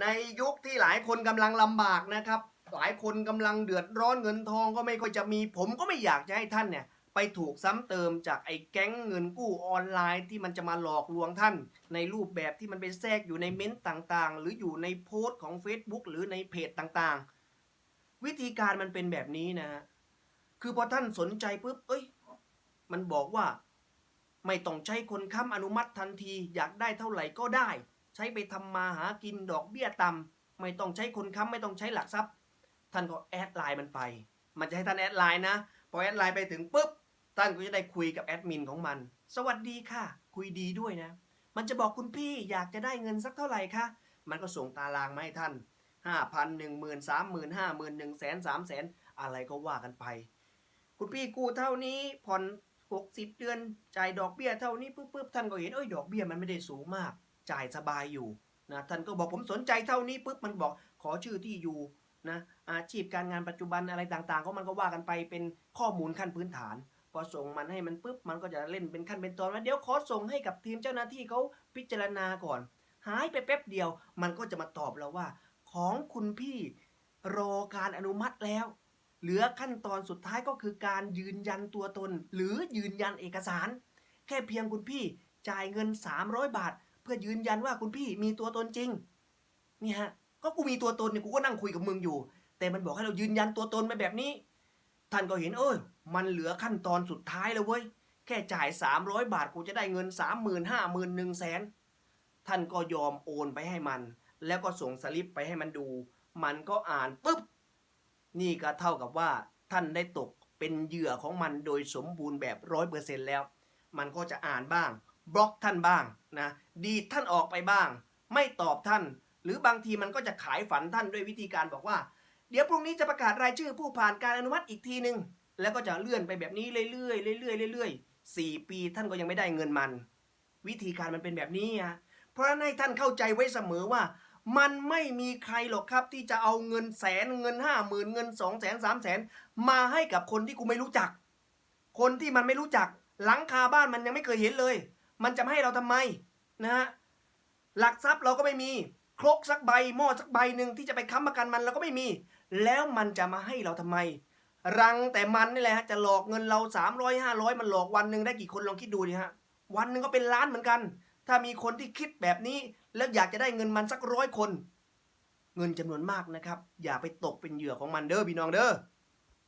ในยุคที่หลายคนกำลังลำบากนะครับ หลายคนกำลังเดือดร้อนเงินทองก็ไม่ค่อยจะมี ผมก็ไม่อยากจะให้ท่านเนี่ยไปถูกซ้ำเติมจากไอ้แก๊งเงินกู้ออนไลน์ที่มันจะมาหลอกลวงท่าน ในรูปแบบที่มันไปแทรกอยู่ในเม้นต์ต่างๆ หรืออยู่ในโพสต์ของ Facebook หรือในเพจต่างๆ วิธีการมันเป็นแบบนี้นะฮะคือพอท่านสนใจปุ๊บเอ้ย มันบอกว่า ไม่ต้องใช้คนค้ำอนุมัติทันที อยากได้เท่าไหร่ก็ได้ ใช้ไปทำมาหากินดอกเบี้ยต่ำไม่ต้องใช้คนค้ำไม่ต้องใช้หลักทรัพย์ ท่านก็แอดไลน์มันไป มันจะให้ท่านแอดไลน์นะ พอแอดไลน์ไปถึงปุ๊บท่านก็จะได้คุยกับแอดมินของมัน สวัสดีค่ะ คุยดีด้วยนะ มันจะบอกคุณพี่อยากจะได้เงินสักเท่าไหร่คะมันก็ส่งตารางมาให้ท่านห้าพันหนึ่งหมื่นสามหมื่นห้าหมื่นหนึ่งแสนสามแสนอะไรก็ว่ากันไป คุณพี่กู้เท่านี้ผ่อนหกสิบเดือนจ่ายดอกเบี้ยเท่านี้ปุ๊บปุ๊บท่านก็เห็นเอ้ยดอกเบี้ยมันไม่ได้สูงมาก จ่ายสบายอยู่นะท่านก็บอกผมสนใจเท่านี้ปุ๊บมันบอกขอชื่อที่อยู่นะอาชีพการงานปัจจุบันอะไรต่างๆก็มันก็ว่ากันไปเป็นข้อมูลขั้นพื้นฐาน พอส่งมันให้มันปุ๊บมันก็จะเล่นเป็นขั้นเป็นตอนว่าเดี๋ยวขอส่งให้กับทีมเจ้าหน้าที่เขาพิจารณาก่อน หายไปแป๊บเดียว มันก็จะมาตอบเราว่า ของคุณพี่รอการอนุมัติแล้ว เหลือขั้นตอนสุดท้ายก็คือการยืนยันตัวตน หรือยืนยันเอกสาร แค่เพียงคุณพี่จ่ายเงิน 300 บาท พื่อยืนยันว่าคุณพี่มีตัวตนจริงนี่ฮะก็กูมีตัวตนเนี่ยกูก็นั่งคุยกับมึงอยู่ แต่มันบอกให้เรายืนยันตัวตนไปแบบนี้ ท่านก็เห็นเอ้ยมันเหลือขั้นตอนสุดท้ายแล้วเว้ยแค่จ่าย 300 บาทกูจะได้เงิน 3 0 0 0 0 5 0 0 0 0 1แสนท่านก็ยอมโอนไปให้มัน แล้วก็ส่งสลิปไปให้มันดู มันก็อ่านปุ๊บนี่ก็เท่ากับว่าท่านได้ตกเป็นเหยื่อของมันโดยสมบูรณ์แบบร้อยเปอร์เซ็นแล้ว มันก็จะอ่านบ้าง บล็อกท่านบ้างนะดีท่านออกไปบ้าง ไม่ตอบท่าน หรือบางทีมันก็จะขายฝันท่านด้วยวิธีการบอกว่า เดี๋ยวพรุ่งนี้จะประกาศรายชื่อผู้ผ่านการอนุมัติอีกทีหนึ่งแล้วก็จะเลื่อนไปแบบนี้เรื่อยๆเรื่อยๆเรื่อยๆสี่ปีท่านก็ยังไม่ได้เงินมัน วิธีการมันเป็นแบบนี้อะเพราะฉะนั้นให้ท่านเข้าใจไว้เสมอว่า มันไม่มีใครหรอกครับที่จะเอาเงินแสนเงินห้าหมื่นเงินสองแสนสามแสนมาให้กับคนที่กูไม่รู้จัก คนที่มันไม่รู้จัก หลังคาบ้านมันยังไม่เคยเห็นเลย มันจะให้เราทำไมนะฮะหลักทรัพย์เราก็ไม่มีครกสักใบหม้อสักใบหนึ่งที่จะไปค้ำประกันมันเราก็ไม่มี แล้วมันจะมาให้เราทำไม รังแต่มันนี่แหละฮะจะหลอกเงินเราสามร้อยห้าร้อยมันหลอกวันหนึ่งได้กี่คนลองคิดดูดิฮะวันหนึ่งก็เป็นล้านเหมือนกัน ถ้ามีคนที่คิดแบบนี้ แล้วอยากจะได้เงินมันสักร้อยคน เงินจำนวนมากนะครับ อย่าไปตกเป็นเหยื่อของมันเด้อพี่น้องเด้อ